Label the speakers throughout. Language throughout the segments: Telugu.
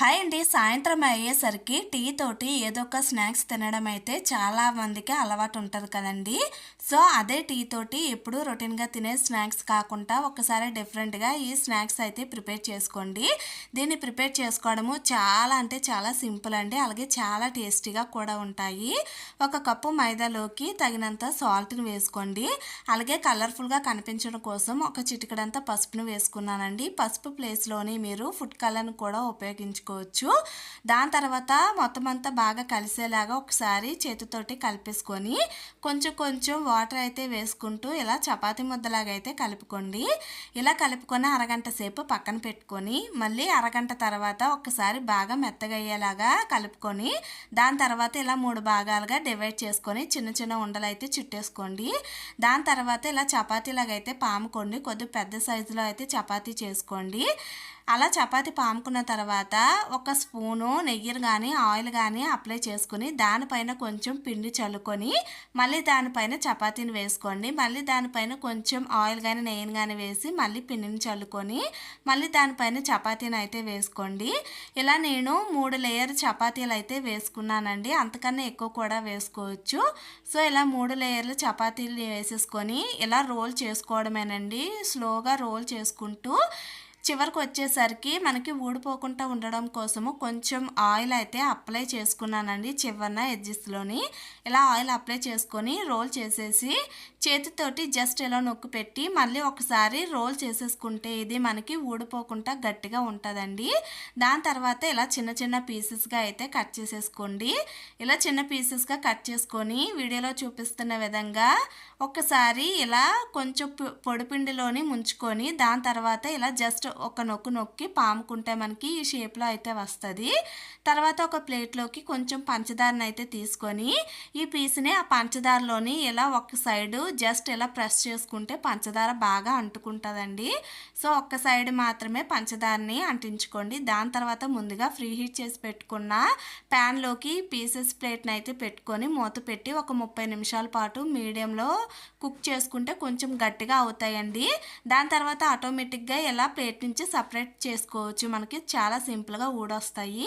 Speaker 1: హాయ్ అండి. సాయంత్రం అయ్యేసరికి టీ తోటి ఏదో ఒక స్నాక్స్ తినడం అయితే చాలా మందికి అలవాటు ఉంటుంది కదండి. సో అదే టీ తోటి ఎప్పుడు రొటీన్గా తినే స్నాక్స్ కాకుండా ఒకసారి డిఫరెంట్గా ఈ స్నాక్స్ అయితే ప్రిపేర్ చేసుకోండి. దీన్ని ప్రిపేర్ చేసుకోవడము చాలా అంటే చాలా సింపుల్ అండి. అలాగే చాలా టేస్టీగా కూడా ఉంటాయి. ఒక కప్పు మైదాలోకి తగినంత సాల్ట్ని వేసుకోండి. అలాగే కలర్ఫుల్గా కనిపించడం కోసం ఒక చిటికడంత పసుపును వేసుకున్నానండి. పసుపు ప్లేస్లోని మీరు ఫుడ్ కలర్ని కూడా ఉపయోగించుకోండి చేసుకోవచ్చు దాని తర్వాత మొత్తం అంతా బాగా కలిసేలాగా ఒకసారి చేతితోటి కలిపేసుకొని కొంచెం కొంచెం వాటర్ అయితే వేసుకుంటూ ఇలా చపాతీ ముద్దలాగా అయితే కలుపుకోండి. ఇలా కలుపుకొని అరగంట సేపు పక్కన పెట్టుకొని మళ్ళీ అరగంట తర్వాత ఒకసారి బాగా మెత్తగయ్యేలాగా కలుపుకొని దాని తర్వాత ఇలా మూడు భాగాలుగా డివైడ్ చేసుకొని చిన్న చిన్న ఉండలు అయితే చుట్టేసుకోండి. దాని తర్వాత ఇలా చపాతీలాగా అయితే పాముకోండి. కొద్దిగా పెద్ద సైజులో అయితే చపాతీ చేసుకోండి. అలా చపాతి పాముకున్న తర్వాత ఒక స్పూను నెయ్యి కానీ ఆయిల్ కానీ అప్లై చేసుకుని దానిపైన కొంచెం పిండి చల్లుకొని మళ్ళీ దానిపైన చపాతీని వేసుకోండి. మళ్ళీ దానిపైన కొంచెం ఆయిల్ కానీ నెయ్యిని కానీ వేసి మళ్ళీ పిండిని చల్లుకొని మళ్ళీ దానిపైన చపాతీని అయితే వేసుకోండి. ఇలా నేను మూడు లేయర్ చపాతీలు అయితే వేసుకున్నానండి. అంతకన్నా ఎక్కువ కూడా వేసుకోవచ్చు. సో ఇలా మూడు లేయర్లు చపాతీలు వేసేసుకొని ఇలా రోల్ చేసుకోవడమేనండి. స్లోగా రోల్ చేసుకుంటూ చివరికి వచ్చేసరికి మనకి ఊడిపోకుండా ఉండడం కోసము కొంచెం ఆయిల్ అయితే అప్లై చేసుకున్నానండి చివరిన ఎడ్జెస్లోని ఇలా ఆయిల్ అప్లై చేసుకొని రోల్ చేసేసి చేతితోటి జస్ట్ ఇలా నొక్కి పెట్టి మళ్ళీ ఒకసారి రోల్ చేసేసుకుంటే ఇది మనకి ఊడిపోకుండా గట్టిగా ఉంటుందండి. దాని తర్వాత ఇలా చిన్న చిన్న పీసెస్గా అయితే కట్ చేసేసుకోండి. ఇలా చిన్న పీసెస్గా కట్ చేసుకొని వీడియోలో చూపిస్తున్న విధంగా ఒకసారి ఇలా కొంచెం పొడిపిండిలోని ముంచుకొని దాని తర్వాత ఇలా జస్ట్ ఒక నొక్కు నొక్కి పాముకుంటే మనకి ఈ షేప్లో అయితే వస్తుంది. తర్వాత ఒక ప్లేట్లోకి కొంచెం పంచదారని అయితే తీసుకొని ఈ పీస్ని ఆ పంచదారలోని ఇలా ఒక సైడ్ జస్ట్ ఇలా ప్రెస్ చేసుకుంటే పంచదార బాగా అంటుకుంటుందండి. సో ఒక్క సైడ్ మాత్రమే పంచదారని అంటించుకోండి. దాని తర్వాత ముందుగా ఫ్రీ హీట్ చేసి పెట్టుకున్న ప్యాన్లోకి పీసెస్ ప్లేట్ని అయితే పెట్టుకొని మూత పెట్టి ఒక ముప్పై నిమిషాల పాటు మీడియంలో కుక్ చేసుకుంటే కొంచెం గట్టిగా అవుతాయండి. దాని తర్వాత ఆటోమేటిక్గా ఇలా ప్లేట్ని నుంచి సపరేట్ చేసుకోవచ్చు. మనకి చాలా సింపుల్గా ఊడొస్తాయి.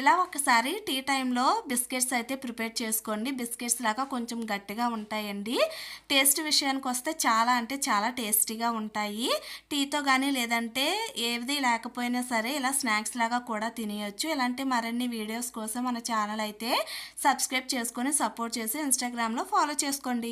Speaker 1: ఇలా ఒకసారి టీ టైంలో బిస్కెట్స్ అయితే ప్రిపేర్ చేసుకోండి. బిస్కెట్స్ లాగా కొంచెం గట్టిగా ఉంటాయండి. టేస్ట్ విషయానికి వస్తే చాలా అంటే చాలా టేస్టీగా ఉంటాయి. టీతో కానీ లేదంటే ఏది లేకపోయినా సరే ఇలా స్నాక్స్ లాగా కూడా తినేయచ్చు. ఇలాంటి మరిన్ని వీడియోస్ కోసం మన ఛానల్ అయితే సబ్స్క్రైబ్ చేసుకొని సపోర్ట్ చేసి ఇన్స్టాగ్రామ్లో ఫాలో చేసుకోండి.